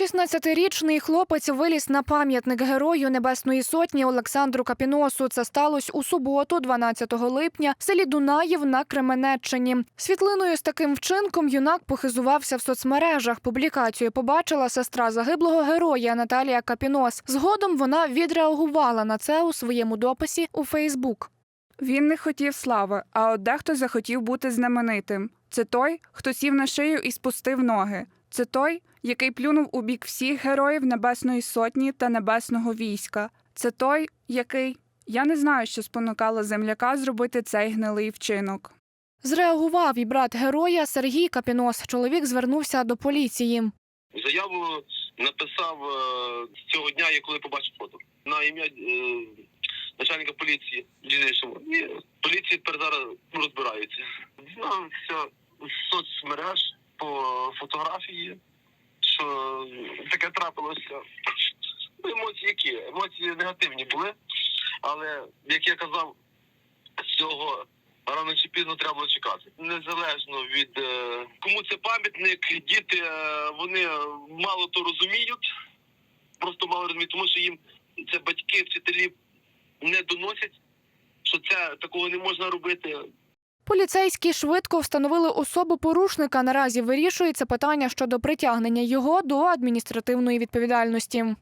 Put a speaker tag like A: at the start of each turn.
A: 16-річний хлопець виліз на пам'ятник герою Небесної Сотні Олександру Капіносу. Це сталося у суботу, 12 липня, в селі Дунаїв на Кременеччині. Світлиною з таким вчинком юнак похизувався в соцмережах. Публікацію побачила сестра загиблого героя Наталія Капінос. Згодом вона відреагувала на це у своєму дописі у Фейсбук.
B: Він не хотів слави, а от дехто захотів бути знаменитим. Це той, хто сів на шию і спустив ноги. Це той, який плюнув у бік всіх героїв Небесної Сотні та Небесного війська. Це той, який я не знаю, що спонукало земляка зробити цей гнилий вчинок.
A: Зреагував і брат героя Сергій Капінос. Чоловік звернувся до поліції.
C: Заяву написав е, з цього дня, я коли побачив фото. На ім'я е, начальника поліції дільничого. І поліція тепер зараз розбирається. Дізнався з соцмереж фотографії, що таке трапилося. Ну, емоції які? Емоції негативні були, але як я казав, цього рано чи пізно треба було чекати. Незалежно від е, кому це пам'ятник, діти е, вони мало то розуміють, просто мало розуміють, тому що їм це батьки, вчителі не доносять, що це такого не можна робити.
A: Поліцейські швидко встановили особу порушника. Наразі вирішується питання щодо притягнення його до адміністративної відповідальності.